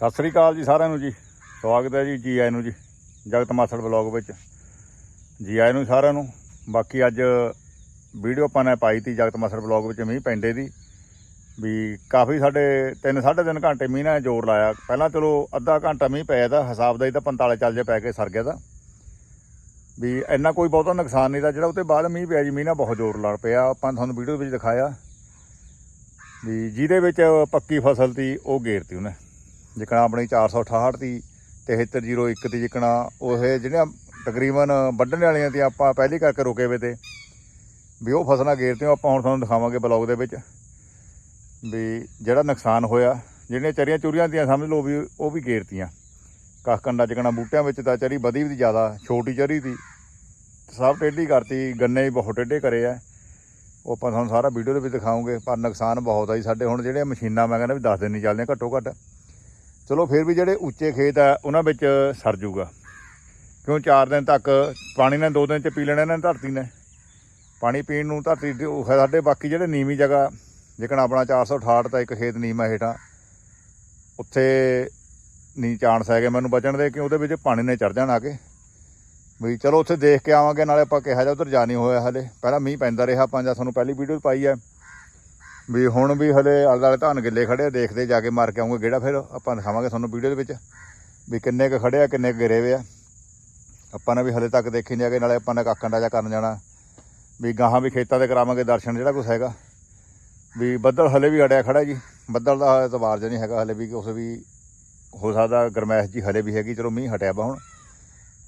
ਸਤਿ ਸ੍ਰੀ ਅਕਾਲ ਜੀ ਸਾਰਿਆਂ ਨੂੰ ਜੀ। ਸਵਾਗਤ ਹੈ ਜੀ ਜੀ ਆਇਆਂ ਨੂੰ ਜੀ, ਜਗਤ ਮਾਸੜ ਬਲੌਗ ਵਿੱਚ। ਜੀ ਆਇਆਂ ਨੂੰ ਸਾਰਿਆਂ ਨੂੰ। ਬਾਕੀ ਅੱਜ ਵੀਡੀਓ ਆਪਾਂ ਨੇ ਪਾਈ ਤੀ ਜਗਤ ਮਾਸੜ ਬਲੌਗ ਵਿੱਚ ਮੀਂਹ ਪੈਂਦੇ ਦੀ। ਵੀ ਕਾਫੀ ਸਾਡੇ 3 3.5 ਘੰਟੇ ਮੀਂਹ ਨੇ ਜ਼ੋਰ ਲਾਇਆ। ਪਹਿਲਾਂ ਚਲੋ ਅੱਧਾ ਘੰਟਾ ਮੀਂਹ ਪਿਆ ਤਾਂ ਹਿਸਾਬ ਦਾ ਹੀ ਤਾਂ 45 ਚੱਲ ਜੇ ਪੈ ਕੇ ਸਰ ਗਿਆ ਤਾਂ। ਵੀ ਇੰਨਾ ਕੋਈ ਬਹੁਤਾ ਨੁਕਸਾਨ ਨਹੀਂ ਦਾ ਜਿਹੜਾ ਉੱਤੇ ਬਾਅਦ ਮੀਂਹ ਪਿਆ ਜੀ, ਮੀਂਹ ਨਾਲ ਬਹੁਤ ਜ਼ੋਰ ਲੜ ਪਿਆ। ਆਪਾਂ ਤੁਹਾਨੂੰ ਵੀਡੀਓ ਵਿੱਚ ਦਿਖਾਇਆ। ਵੀ ਜਿਹਦੇ ਵਿੱਚ ਪੱਕੀ ਫਸਲ ਤੀ, ਉਹ ਗੇਰਤੀ ਉਹਨੇ। ਜਿਕਣਾ ਆਪਣੀ 468 ਦੀ 7301 ਦੀ ਜਿਕਣਾ ਉਹ ਜਿਹੜੀਆਂ ਤਕਰੀਬਨ ਵੱਢਣ ਵਾਲੀਆਂ ਤੇ ਆਪਾਂ ਪਹਿਲੀ ਕਰਕੇ ਰੁਕੇ ਵੇ ਤੇ, ਵੀ ਉਹ ਫਸਲਾਂ ਗੇਰਤੀਆਂ ਆਪਾਂ ਹੁਣ ਤੁਹਾਨੂੰ ਦਿਖਾਵਾਂਗੇ ਬਲੌਗ ਦੇ ਵਿੱਚ, ਵੀ ਜਿਹੜਾ ਨੁਕਸਾਨ ਹੋਇਆ, ਜਿਹੜੀਆਂ ਚਰੀਆਂ ਚੁਰੀਆਂ ਦੀਆਂ ਸਮਝ ਲਓ ਵੀ ਉਹ ਵੀ ਗੇਰਤੀਆਂ। ਕੱਖ ਕੰਡਾ ਜਿਕਣਾ ਬੂਟਿਆਂ ਵਿੱਚ ਤਾਂ ਚਰੀ ਵਧੀ ਵੀ ਜ਼ਿਆਦਾ, ਛੋਟੀ ਚਰੀ ਦੀ, ਸਭ ਟੇਢੀ ਕਰਤੀ, ਗੰਨੇ ਵੀ ਬਹੁਤ ਟੇਢੇ ਕਰੇ ਆ। ਉਹ ਆਪਾਂ ਤੁਹਾਨੂੰ ਸਾਰਾ ਵੀਡੀਓ ਦੇ ਵਿੱਚ ਦਿਖਾਵਾਂਗੇ ਪਰ ਨੁਕਸਾਨ ਬਹੁਤ ਆ ਜੀ ਸਾਡੇ। ਹੁਣ ਜਿਹੜੇ ਮਸ਼ੀਨਾਂ ਮੈਂ ਕਹਿੰਦਾ ਵੀ 10 ਦਿਨ ਨਹੀਂ ਚੱਲਦੀਆਂ ਘੱਟੋ ਘੱਟ। ਚਲੋ ਫਿਰ ਵੀ ਜਿਹੜੇ ਉੱਚੇ ਖੇਤ ਆ, ਉਹਨਾਂ ਵਿੱਚ ਸਰ ਜੂਗਾ। ਕਿਉਂ 4 ਦਿਨ ਤੱਕ ਪਾਣੀ ਨੇ 2 ਦਿਨ ਚ ਪੀ ਲੈਣਾ ਇਹਨਾਂ ਨੇ ਧਰਤੀ ਨੇ। ਪਾਣੀ ਪੀਣ ਨੂੰ ਧਰਤੀ ਸਾਡੇ ਬਾਕੀ ਜਿਹੜੇ ਨੀਵੀਂ ਜਗ੍ਹਾ ਜਿਕਣਾ ਆਪਣਾ 468 ਤਾਂ ਇੱਕ ਖੇਤ ਨੀਵਾਂ ਹੇਠਾਂ। ਉੱਥੇ ਨਹੀਂ ਚਾਂਸ ਹੈਗੇ ਮੈਨੂੰ ਬਚਣ ਦੇ ਕਿ ਉਹਦੇ ਵਿੱਚ ਪਾਣੀ ਨੇ ਚੜ ਜਾਣ ਆ ਕੇ ਵੀ ਚਲੋ ਉੱਥੇ ਦੇਖ ਕੇ ਆਵਾਂਗੇ, ਨਾਲੇ ਆਪਾਂ ਕਿਹਾ ਜਾ ਉਧਰ ਜਾ ਨਹੀਂ ਹੋਇਆ ਹਲੇ। ਪਹਿਲਾਂ ਮੀਂਹ ਪੈਂਦਾ ਰਿਹਾ, ਆਪਾਂ ਜਾਂ ਤੁਹਾਨੂੰ ਪਹਿਲੀ ਵੀਡੀਓ ਪਾਈ ਹੈ ਵੀ ਹੁਣ ਵੀ ਹਲੇ ਆਲੇ ਦੁਆਲੇ ਧਾਨ ਗਿੱਲੇ ਖੜੇ ਆ, ਦੇਖਦੇ ਜਾ ਕੇ ਮਾਰ ਕੇ ਆਉਂਗੇ ਗੇੜਾ ਫਿਰ ਆਪਾਂ ਦਿਖਾਵਾਂਗੇ ਤੁਹਾਨੂੰ ਵੀਡੀਓ ਦੇ ਵਿੱਚ ਵੀ ਕਿੰਨੇ ਕੁ ਖੜੇ ਆ ਕਿੰਨੇ ਕੁ ਗਿਰੇ ਵੇ ਆ। ਆਪਾਂ ਨੇ ਵੀ ਹਲੇ ਤੱਕ ਦੇਖੀ ਨਹੀਂ ਆਗੇ ਨਾਲੇ ਆਪਾਂ ਨੇ ਕਾਕੰਡਾ ਜਾ ਕਰਨ ਜਾਣਾ ਵੀ ਗਾਹਾਂ ਵੀ ਖੇਤਾਂ ਦੇ ਕਰਾਵਾਂਗੇ ਦਰਸ਼ਨ ਜਿਹੜਾ ਕੁਛ ਹੈਗਾ। ਵੀ ਬੱਦਲ ਹਲੇ ਵੀ ਅੜਿਆ ਖੜਾ ਜੀ ਬੱਦਲ ਦਾ ਇਤਬਾਰ ਜਿਹਾ ਨਹੀਂ ਹੈਗਾ ਹਲੇ ਵੀ ਉਸ ਵੀ ਹੋ ਸਕਦਾ ਗਰਮੈਸ਼ ਜੀ ਹਲੇ ਵੀ ਹੈਗੀ ਚਲੋ ਮੀਂਹ ਹਟਿਆ ਵਾ ਹੁਣ।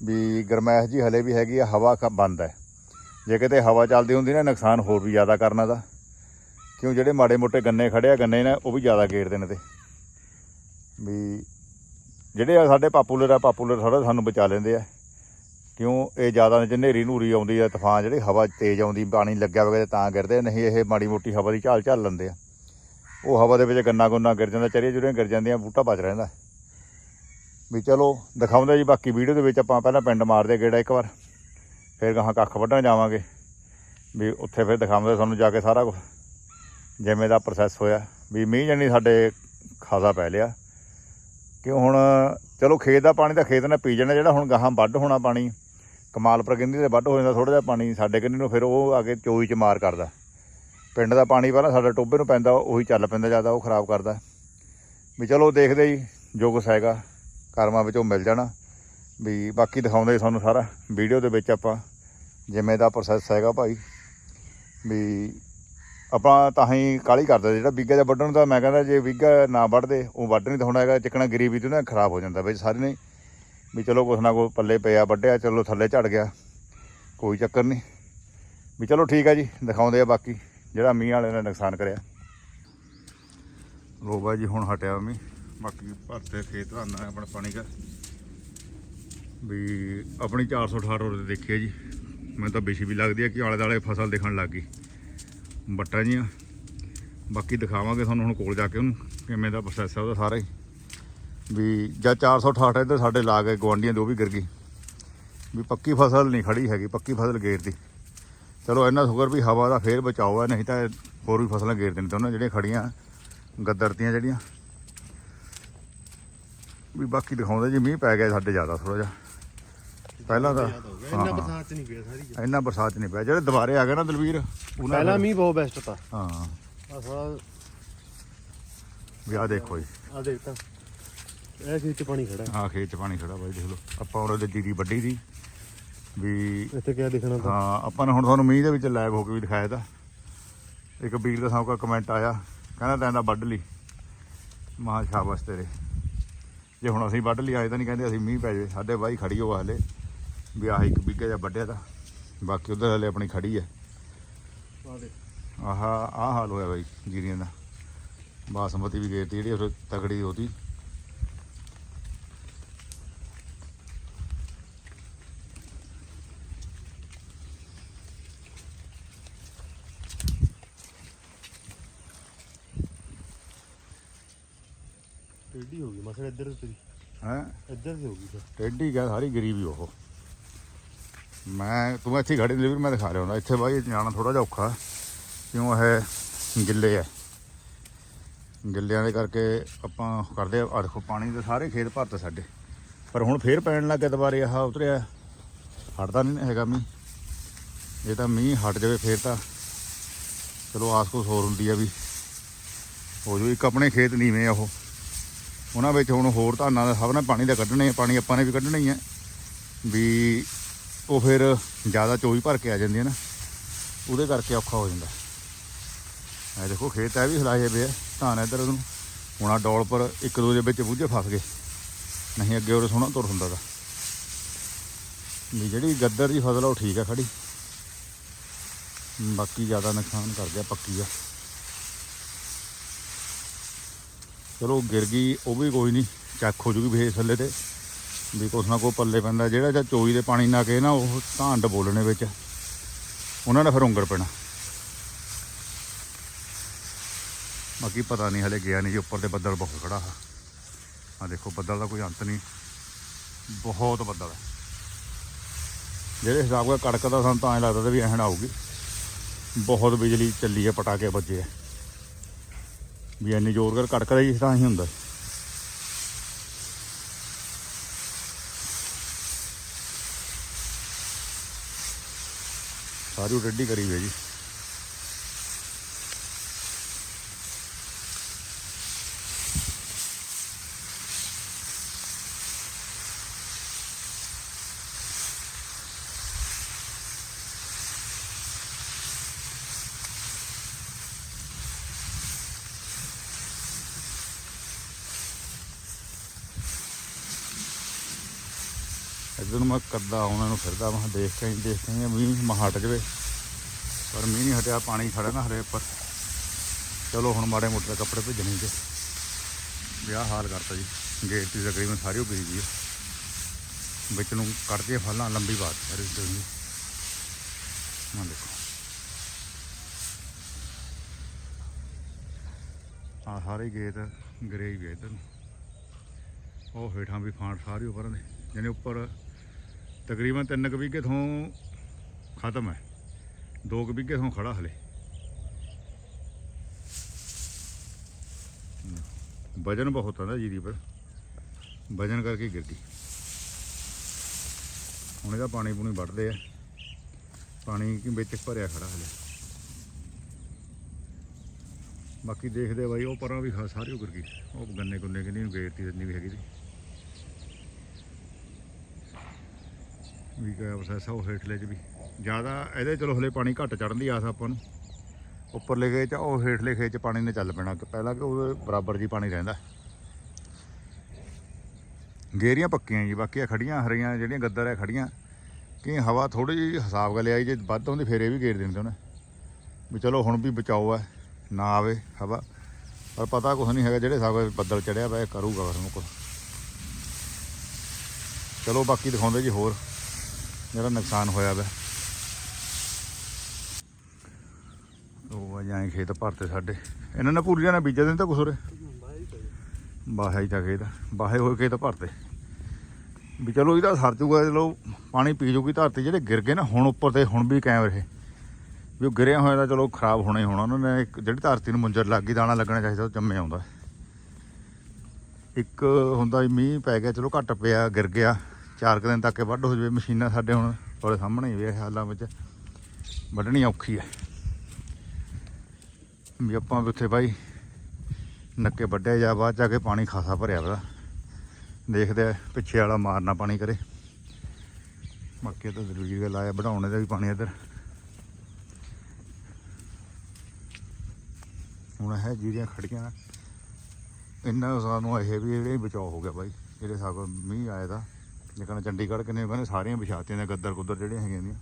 ਵੀ ਗਰਮੈਸ਼ ਜੀ ਹਲੇ ਵੀ ਹੈਗੀ ਆ ਹਵਾ ਕ- ਬੰਦ ਹੈ। ਜੇ ਕਿਤੇ ਹਵਾ ਚੱਲਦੀ ਹੁੰਦੀ ਨਾ ਨੁਕਸਾਨ ਹੋਰ ਵੀ ਜ਼ਿਆਦਾ ਕਰਨਾ ਦਾ। ਕਿਉਂ ਜਿਹੜੇ ਮਾੜੇ ਮੋਟੇ ਗੰਨੇ ਖੜੇ ਆ, ਗੰਨੇ ਨੇ, ਉਹ ਵੀ ਜ਼ਿਆਦਾ ਗੇੜਦੇ ਨੇ ਤੇ। ਵੀ ਜਿਹੜੇ ਆ ਸਾਡੇ ਪਾਪੂਲਰ ਆ, ਪਾਪੂਲਰ ਥੋੜਾ ਸਾਨੂੰ ਬਚਾ ਲੈਂਦੇ ਆ। ਕਿਉਂ ਇਹ ਜ਼ਿਆਦਾ ਜੇ ਹਨੇਰੀ ਨੂਰੀ ਆਉਂਦੀ ਆ, ਤੂਫਾਨ ਜਿਹੜੀ ਹਵਾ ਤੇਜ਼ ਆਉਂਦੀ, ਪਾਣੀ ਲੱਗਿਆ ਵਗੇ ਤਾਂ ਗਿਰਦੇ ਨਹੀਂ ਇਹ ਮਾੜੀ ਮੋਟੀ ਹਵਾ ਦੀ ਝਾਲ ਝੱਲ ਲੈਂਦੇ ਆ। ਉਹ ਹਵਾ ਦੇ ਵਿੱਚ ਗੰਨਾ ਗੁੰਨਾ ਗਿਰ ਜਾਂਦਾ, ਚਰੀਆਂ ਚੁਰੀਆਂ ਗਿਰ ਜਾਂਦੀਆਂ, ਬੂਟਾ ਬਚ ਰਹਿੰਦਾ। ਵੀ ਚਲੋ, ਦਿਖਾਉਂਦੇ ਜੀ, ਬਾਕੀ ਵੀਡੀਓ ਦੇ ਵਿੱਚ ਆਪਾਂ ਪਹਿਲਾਂ ਪਿੰਡ ਮਾਰਦੇ ਗੇੜਾ ਇੱਕ ਵਾਰ। ਫਿਰ ਗਾਹਾਂ ਕੱਖ ਵੱਢਣ ਜਾਵਾਂਗੇ। ਵੀ ਉੱਥੇ ਫਿਰ ਦਿਖਾਉਂਦੇ ਸਾਨੂੰ ਜਾ ਕੇ ਸਾਰਾ ਕੁਝ ਜਿਵੇਂ ਦਾ ਪ੍ਰੋਸੈਸ ਹੋਇਆ ਵੀ ਮੀਂਹ ਜਣੀ ਸਾਡੇ ਖਾਸਾ ਪੈ ਲਿਆ। ਕਿ ਹੁਣ ਚਲੋ ਖੇਤ ਦਾ ਪਾਣੀ ਤਾਂ ਖੇਤ ਨੇ ਪੀ ਜਾਣਾ, ਜਿਹੜਾ ਹੁਣ ਗਾਹਾਂ ਵੱਢ ਹੋਣਾ ਪਾਣੀ, ਕਮਾਲਪੁਰ ਕਹਿੰਦੀ ਤੇ ਵੱਢ ਹੋ ਜਾਂਦਾ ਥੋੜਾ ਜਿਹਾ ਪਾਣੀ, ਸਾਡੇ ਕੰਨੀ ਨੂੰ ਫਿਰ ਉਹ ਆ ਕੇ ਚੋਈ ਚ ਮਾਰ ਕਰਦਾ। ਪਿੰਡ ਦਾ ਪਾਣੀ ਪਹਿਲਾਂ ਸਾਡਾ ਟੋਬੇ ਨੂੰ ਪੈਂਦਾ, ਉਹੀ ਚੱਲ ਪੈਂਦਾ ਜ਼ਿਆਦਾ, ਉਹ ਖਰਾਬ ਕਰਦਾ। ਵੀ ਚਲੋ ਦੇਖਦੇ ਜੀ, ਜੋ ਕੁਛ ਹੈਗਾ, ਕਰਮਾਂ ਵਿੱਚ ਉਹ ਮਿਲ ਜਾਣਾ। ਵੀ ਬਾਕੀ ਦਿਖਾਉਂਦੇ ਤੁਹਾਨੂੰ ਸਾਰਾ, ਵੀਡੀਓ ਦੇ ਵਿੱਚ ਆਪਾਂ, ਜਿਵੇਂ ਦਾ ਪ੍ਰੋਸੈਸ ਹੈਗਾ ਭਾਈ। ਵੀ ਆਪਾਂ ਤਾਂ ਹੀ ਕਾਲੀ ਕਰਦੇ ਜਿਹੜਾ ਵਿਗਾ ਜਾਂ ਵੱਢਣ ਦਾ, ਮੈਂ ਕਹਿੰਦਾ ਜੇ ਵਿਗਾ ਨਾ ਵੱਢਦੇ, ਉਹ ਵੱਢ ਨਹੀਂ ਤਾਂ ਹੁਣ ਹੈਗਾ, ਚਿਕਣਾ ਗਰੀਬੀ ਤੋਂ ਨਾ ਖਰਾਬ ਹੋ ਜਾਂਦਾ ਬਈ ਸਾਰੇ ਨੇ। ਵੀ ਚਲੋ ਕੁਛ ਨਾ ਕੋਈ ਪੱਲੇ ਪਿਆ ਵੱਢਿਆ, ਚਲੋ ਥੱਲੇ ਝੜ ਗਿਆ, ਕੋਈ ਚੱਕਰ ਨਹੀਂ। ਵੀ ਚਲੋ ਠੀਕ ਹੈ ਜੀ, ਦਿਖਾਉਂਦੇ ਆ ਬਾਕੀ, ਜਿਹੜਾ ਮੀਂਹ ਵਾਲੇ ਨੇ ਨੁਕਸਾਨ ਕਰਿਆ। ਲੋ ਬਾਈ ਜੀ, ਹੁਣ ਹਟਿਆ ਮੀਂਹ। ਬਾਕੀ ਭਰਤੇ ਖੇਤ ਆਨਾ ਆਪਣਾ ਪਾਣੀ ਦਾ। ਵੀ ਆਪਣੀ 468 ਰੋਡ ਤੇ ਦੇਖਿਆ ਜੀ। ਮੈਨੂੰ ਤਾਂ ਬੇਸ਼ੀ ਵੀ ਲੱਗਦੀ ਆ ਕਿ ਆਲੇ ਦਾਲੇ ਫਸਲ ਦਿਖਣ ਲੱਗ ਗਈ। ਬੱਟਾਂ ਜੀਆਂ ਬਾਕੀ ਦਿਖਾਵਾਂਗੇ ਤੁਹਾਨੂੰ ਹੁਣ ਕੋਲ ਜਾ ਕੇ ਉਹਨੂੰ, ਕਿਵੇਂ ਦਾ ਪ੍ਰੋਸੈਸ ਹੈ ਉਹਦਾ ਸਾਰਾ ਹੀ। ਵੀ ਜਾਂ 468 ਇੱਧਰ ਸਾਡੇ ਲਾ ਗਏ ਗਵਾਂਡੀਆਂ ਦੇ, ਉਹ ਵੀ ਗਿਰ ਗਈ। ਵੀ ਪੱਕੀ ਫਸਲ ਨਹੀਂ ਖੜੀ ਹੈਗੀ, ਪੱਕੀ ਫਸਲ ਗੇਰਦੀ ਚਲੋ ਇੰਨਾ ਸ਼ੁਕਰ ਵੀ ਹਵਾ ਦਾ ਫੇਰ ਬਚਾਓ ਹੈ ਨਹੀਂ ਤਾਂ ਹੋਰ ਵੀ ਫਸਲਾਂ ਗੇਰ ਦੇਣ ਤੇ ਉਹਨਾਂ ਜਿਹੜੀਆਂ ਖੜੀਆਂ ਗੱਦਰਤੀਆਂ ਜਿਹੜੀਆਂ। ਵੀ ਬਾਕੀ ਦਿਖਾਉਂਦੇ ਜੀ, ਮੀਂਹ ਪੈ ਗਿਆ ਸਾਡੇ ਜ਼ਿਆਦਾ ਥੋੜਾ ਜਿਹਾ। ਪਹਿਲਾਂ ਤਾਂ ਇੰਨਾ। ਬਰਸਾਤ ਚ ਨਹੀਂ ਪਿਆ ਸਾਰੀ। ਇੰਨਾ ਬਰਸਾਤ ਨਹੀਂ ਪਿਆ ਜਿਹੜੇ ਦੁਬਾਰੇ ਆ ਗਏ ਨਾ ਦਲਵੀਰ ਉਹਨਾਂ ਪਹਿਲਾ ਮੀਂਹ ਬਹੁਤ ਬੈਸਟ ਤਾ। ਹਾਂ। ਆ ਥੋੜਾ ਵੀ ਆ ਦੇਖੋ ਜੀ। ਆ ਦੇਖ ਤਾਂ। ਇਹ ਖੇਤ ਚ ਪਾਣੀ ਖੜਾ। ਹੈ। ਖੇਤ 'ਚ ਪਾਣੀ ਖੜਾ ਬਾਈ ਦੇਖ ਲਓ। ਆਪਾਂ ਉਹਦੇ ਜੀਰੀ ਵੱਢੀ ਦੀ। ਵੀ ਇੱਥੇ ਕਿਆ ਦਿਖਣਾ ਤਾਂ ਹਾਂ ਆਪਾਂ ਨੇ ਹੁਣ ਤੁਹਾਨੂੰ ਮੀਂਹ ਦੇ ਵਿੱਚ ਲਾਈਵ ਹੋ ਕੇ ਵੀ ਦਿਖਾਇਆ ਤਾਂ। ਇੱਕ ਵੀਰ ਦਾ ਸਾਨੂੰ ਕਮੈਂਟ ਆਇਆ ਕਹਿੰਦਾ ਤੈਂ ਤਾਂ ਵੱਢ ਲਈ। ਮਹਾ ਸ਼ਾਬਾਸ਼ ਤੇਰੇ। ਜੇ ਹੁਣ ਅਸੀਂ ਵੱਢ ਲਈ ਆਏ ਤਾਂ ਨਹੀਂ ਕਹਿੰਦੇ ਅਸੀਂ ਮੀਂਹ ਪੈ ਜਾਵੇ। ਸਾਡੇ ਬਾਈ ਖੜੀ ਹੋ ਹਲੇ। ਵੀ ਆਹ ਇੱਕ ਬਿੱਗਾ ਜਾਂ ਵੱਢਿਆ ਤਾਂ। ਬਾਕੀ ਉਧਰ ਹਲੇ ਆਪਣੀ ਖੜੀ ਹੈ ਆ ਆਹ ਆਹ ਹਾਲ ਹੋਇਆ ਬਾਈ ਜੀਰੀਆਂ ਦਾ। ਬਾਸਮਤੀ ਵੀ ਗਈ ਤੀ ਜਿਹੜੀ ਉਹ ਤਗੜੀ ਉਹਦੀ ਟੇਢੀ ਹੋ ਗਈ ਮਸਲ ਇੱਧਰ ਤੇਰੀ। ਹੈ? ਇੱਧਰ ਦੀ ਹੋ ਗਈ ਫਿਰ। ਟੇਢੀ ਗਿਆ ਸਾਰੀ ਗਰੀਬੀ ਉਹ। ਮੈਂ ਤੂੰ ਇੱਥੇ ਖੜੇ ਨੇ ਵੀ ਮੈਂ ਦਿਖਾ ਰਿਹਾ ਹੁੰਦਾ। ਇੱਥੇ ਬਾਈ ਜਾਣਾ ਥੋੜਾ ਜਿਹਾ ਔਖਾ। ਕਿਉਂ ਇਹ ਗਿੱਲੇ ਆ? ਗਿੱਲਿਆਂ ਦੇ ਕਰਕੇ ਆਪਾਂ ਕਰਦੇ ਆ, ਆਹ ਦੇਖੋ ਪਾਣੀ ਦੇ ਸਾਰੇ ਖੇਤ ਭਰਤੇ ਸਾਡੇ। ਪਰ ਹੁਣ ਫੇਰ ਪੈਣ ਲੱਗ ਗਿਆ ਦੁਬਾਰੇ, ਆਹ ਉਤਰਿਆ। ਹਟਦਾ ਨਹੀਂ ਹੈਗਾ ਮੀਂਹ। ਜੇ ਤਾਂ ਮੀਂਹ ਹਟ ਜਾਵੇ ਫੇਰ ਤਾਂ ਚਲੋ ਆਸ ਕੁਛ ਹੋਰ ਹੁੰਦੀ ਆ ਵੀ। ਹੋ ਜੋ ਇੱਕ ਆਪਣੇ ਖੇਤ ਨੀਵੇਂ ਆ ਉਹ। ਉਹਨਾਂ ਵਿੱਚ ਹੁਣ ਹੋਰ ਧਾਨਾਂ ਦਾ ਸਭ ਨੇ ਪਾਣੀ ਦਾ ਕੱਢਣੇ ਆ, ਪਾਣੀ ਆਪਾਂ ਨੇ ਵੀ ਕੱਢਣਾ ਹੀ ਆ। ਵੀ ਉਹ ਫਿਰ ਜ਼ਿਆਦਾ ਚੋਈ ਭਰ ਕੇ ਆ ਜਾਂਦੀ ਹੈ ਨਾ, ਉਹਦੇ ਕਰਕੇ ਔਖਾ ਹੋ ਜਾਂਦਾ। ਇਹ ਦੇਖੋ, ਖੇਤ ਹੈ ਵੀ ਹਿਲਾਏ ਪਏ ਆ, ਧਾਨ ਇੱਧਰ ਉਹਨੂੰ। ਹੁਣ ਡੋਲ ਪਰ ਇੱਕ ਦੋ ਦੇ ਵਿੱਚ ਬੂਝੇ ਫਸ ਗਏ। ਨਹੀਂ, ਅੱਗੇ ਉਹ ਸੋਹਣਾ ਤੁਰ ਹੁੰਦਾ ਦਾ ਵੀ ਜਿਹੜੀ ਗੱਦਰ ਦੀ ਫਸਲ ਉਹ ਠੀਕ ਆ ਖੜੀ। ਬਾਕੀ ਜ਼ਿਆਦਾ ਨੁਕਸਾਨ ਕਰ ਗਿਆ ਪੱਕੀ ਆ। ਚਲੋ, ਗਿਰ ਗਈ, ਉਹ ਵੀ ਕੋਈ ਨਹੀਂ। ਚੱਕ ਹੋ ਜੂਗੀ ਭੇਜ ਥੱਲੇ ਤੇ। ਵੀ ਕੁਛ ਨਾ ਕੋਈ ਪੱਲੇ ਪੈਂਦਾ। ਜਿਹੜਾ ਜਾਂ ਚੋਈ ਦੇ ਪਾਣੀ ਨਾ ਕੇ ਨਾ, ਉਹ ਧਾਂਡ ਬੋਲਣੇ ਵਿੱਚ। ਉਹਨਾਂ ਨੇ ਫਿਰ ਉਂਗਰ ਪੈਣਾ। ਬਾਕੀ ਪਤਾ ਨਹੀਂ, ਹਲੇ ਗਿਆ ਨਹੀਂ ਜੀ, ਉੱਪਰ ਤੇ ਬੱਦਲ ਬਹੁਤ ਖੜਾ ਆ। ਆ ਦੇਖੋ, ਬੱਦਲ ਦਾ ਕੋਈ ਅੰਤ ਨਹੀਂ। ਬਹੁਤ ਬੱਦਲ ਹੈ ਜਿਹੜੇ ਹਿਸਾਬ ਨਾਲ ਕੜਕਦਾ ਸਾਨੂੰ ਤਾਂ ਐਂ ਲੱਗਦਾ ਵੀ ਐਹਣ ਆਊਗੀ। ਬਹੁਤ ਬਿਜਲੀ ਚੱਲੀ ਹੈ ਪਟਾਕੇ ਵੱਜੇ ਆ। ਵੀ ਇੰਨੀ ਜ਼ੋਰ ਕਰ ਕੜਕਦਾ ਹੀ ਤਾਂ ਹੀ ਹੁੰਦਾ। ਸਾਰੀ ਰੈਡੀ ਕਰੀ ਹੋਈ ਜੀ ਇੱਧਰ ਨੂੰ ਮੈਂ ਕੱਦਾ ਉਹਨਾਂ ਨੂੰ ਫਿਰਦਾ, ਮੈਂ ਕਿਹਾ ਦੇਖ ਕੇ ਦੇਖ ਕੇ ਮੀਂਹ ਮਾ ਹਟ ਜਵੇ। ਪਰ ਮੀਂਹ ਨਹੀਂ ਹਟਿਆ, ਪਾਣੀ ਖੜਾ ਨਾ ਹਰੇ ਉੱਪਰ। ਚਲੋ ਹੁਣ ਮਾੜੇ ਮੋਟੇ ਜਿਹੇ ਕੱਪੜੇ ਭੇਜਣੇ ਤੇ। ਵਿਆਹ ਹਾਲ ਕਰਤਾ ਜੀ। ਗੇਟ ਦੀ ਤਕਰੀਬਨ ਸਾਰੀ ਉਹ ਗਈ ਗਈ ਵਿੱਚ ਨੂੰ ਕੱਢਦੇ ਫਲਾਂ, ਲੰਬੀ ਬਾਤ ਸਾਰੀ ਉੱਤੇ ਨਾ ਦੇਖੋ। ਆ ਸਾਰੇ ਗੇਟ ਗਰੇ ਹੀ ਵੀ ਇੱਧਰ ਨੂੰ ਉਹ ਹੇਠਾਂ ਵੀ ਫਾਂਟ ਸਾਰੇ ਉੱਪਰ ਦੇ ਜਿਹਨੇ ਉੱਪਰ ਤਕਰੀਬਨ 3 ਕੁ ਵਿਗੇ ਤੋਂ ਖਤਮ ਹੈ। 2 ਕੁ ਵਿਗੇ ਤੋਂ ਖੜਾ ਹਲੇ। ਵਜਨ ਬਹੁਤ ਆਂਦਾ ਜੀਰੀ ਪਰ। ਵਜਨ ਕਰਕੇ ਗਿਰ ਗਈ। ਹੁਣ ਇਹਦਾ ਪਾਣੀ ਪੂਣੀ ਵੱਢਦੇ ਆ। ਪਾਣੀ ਕਿ ਵਿੱਚ ਭਰਿਆ ਖੜਾ ਹਲੇ। ਬਾਕੀ ਦੇਖਦੇ ਬਾਈ, ਉਹ ਪਰਾਂ ਵੀ ਖਾ ਸਾਰੀ ਉਗਰ ਗਈ। ਉਹ ਗੰਨੇ ਗੁੰਨੇ ਕਿੰਨੀ ਗੇਟ ਦੀ ਇੰਨੀ ਵੀ ਹੈਗੀ ਸੀ। ਵੀ ਕਿਆ ਪ੍ਰੋਸੈਸ ਆ ਉਹ ਹੇਠਲੇ ਚ ਵੀ। ਜ਼ਿਆਦਾ ਇਹਦੇ ਚਲੋ ਹਲੇ ਪਾਣੀ ਘੱਟ ਚੜਨ ਦੀ ਆਸ ਆਪਾਂ ਨੂੰ। ਉੱਪਰਲੇ ਖੇਤ ਚ, ਉਹ ਹੇਠਲੇ ਖੇਤ ਚ ਪਾਣੀ ਨੇ ਚੱਲ ਪੈਣਾ। ਪਹਿਲਾਂ ਕਿ ਉਹਦੇ ਬਰਾਬਰ ਜੀ ਪਾਣੀ ਰਹਿੰਦਾ। ਗੇਰੀਆਂ ਪੱਕੀਆਂ ਜੀ, ਬਾਕੀ ਆ ਖੜੀਆਂ ਹਰੀਆਂ ਜਿਹੜੀਆਂ ਗੱਦਰ ਆ ਖੜੀਆਂ ਕਿ ਹਵਾ ਥੋੜੀ ਜਿਹੀ ਹਿਸਾਬ ਗੱਲ ਆਈ ਜੇ ਵੱਧ ਹੁੰਦੀ ਫੇਰ ਇਹ ਵੀ ਗੇਰ ਦਿੰਦੇ ਉਹਨੇ ਵੀ ਚਲੋ ਹੁਣ ਵੀ ਬਚਾਓ ਹੈ ਨਾ ਆਵੇ ਹਵਾ। ਪਰ ਪਤਾ ਕੁਛ ਨਹੀਂ ਹੈਗਾ ਜਿਹੜੇ ਹਿਸਾਬ ਬੱਦਲ ਚੜਿਆ ਪਿਆ, ਇਹ ਕਰੂਗਾ ਫਿਰ ਕੁਛ ਚਲੋ ਬਾਕੀ ਦਿਖਾਉਂਦੇ ਜੀ ਹੋਰ। ਜਿਹੜਾ ਨੁਕਸਾਨ ਹੋਇਆ ਵਾ। ਉਹ ਆ ਜਾਏ ਖੇਤ ਭਰਤੇ ਸਾਡੇ। ਇਹਨਾਂ ਨੇ ਪੂਰੀਆਂ ਨੇ ਬੀਜੇ ਦਿਨ ਤਾਂ ਕੁਛ ਉਰੇ। ਬਾਹੇ ਹੀ ਤਾਂ ਖੇਤ ਬਾਹੇ ਹੋਏ ਖੇਤ ਭਰਤੇ। ਵੀ ਚਲੋ ਇਹਦਾ ਸਰ ਜੂਗਾ, ਚਲੋ ਪਾਣੀ ਪੀ ਜੂਗੀ ਧਰਤੀ ਜਿਹੜੇ ਗਿਰ ਗਏ ਨਾ ਹੁਣ ਉੱਪਰ ਤੇ, ਹੁਣ ਵੀ ਕਾਇਮ ਰਹੇ। ਵੀ ਉਹ ਗਿਰਿਆ ਹੋਇਆ ਤਾਂ ਚਲੋ ਖਰਾਬ ਹੋਣਾ ਹੀ ਹੋਣਾ। ਉਹਨਾਂ ਨੇ ਇੱਕ ਜਿਹੜੀ ਧਰਤੀ ਨੂੰ ਮੁੰਜਰ ਲੱਗ ਗਈ, ਦਾਣਾ ਲੱਗਣਾ ਚਾਹੀਦਾ, ਉਹ ਜੰਮੇ ਆਉਂਦਾ। ਇੱਕ ਹੁੰਦਾ ਵੀ ਮੀਂਹ ਪੈ ਗਿਆ, ਚਲੋ ਘੱਟ ਪਿਆ, ਗਿਰ ਗਿਆ। ਚਾਰ ਕੁ ਦਿਨ ਤੱਕ ਵੱਢ ਹੋ ਜਵੇ, ਮਸ਼ੀਨਾਂ ਸਾਡੇ ਹੁਣ ਤੁਹਾਡੇ ਸਾਹਮਣੇ ਹੀ ਵੇਖ ਹਾਲਾਂ ਵਿੱਚ। ਵੱਢਣੀ ਔਖੀ ਹੈ ਵੀ ਆਪਾਂ ਉੱਥੇ ਬਾਈ ਨੱਕੇ ਵੱਢਿਆ ਜਾ, ਬਾਅਦ ਜਾ ਕੇ ਪਾਣੀ ਖਾਸਾ ਭਰਿਆ ਵਾ। ਦੇਖਦੇ ਆ ਪਿੱਛੇ ਵਾਲਾ ਮਾਰਨਾ ਪਾਣੀ ਕਰੇ। ਬਾਕੀ ਤਾਂ ਜ਼ਰੂਰੀ ਗੱਲ ਆਇਆ ਵਧਾਉਣੇ ਦਾ ਵੀ ਪਾਣੀ ਇੱਧਰ। ਹੁਣ ਹੈ ਜਿਹੜੀਆਂ ਖੜੀਆਂ ਇਹਨਾਂ ਸਾਨੂੰ ਇਹ ਵੀ ਜਿਹੜੇ ਬਚਾਅ ਹੋ ਗਿਆ ਬਾਈ। ਜਿਹੜੇ ਸਾਗੋਂ ਮੀਂਹ ਆਇਆ ਦਾ ਲੇਕਿਨ ਚੰਡੀਗੜ੍ਹ ਕਿੰਨੇ ਕਹਿੰਦੇ ਸਾਰੀਆਂ ਵਿਛਾਤੀਆਂ ਨੇ ਗੱਦਰ ਗੁੱਦਰ ਜਿਹੜੀਆਂ ਹੈਗੀਆਂ ਦੀਆਂ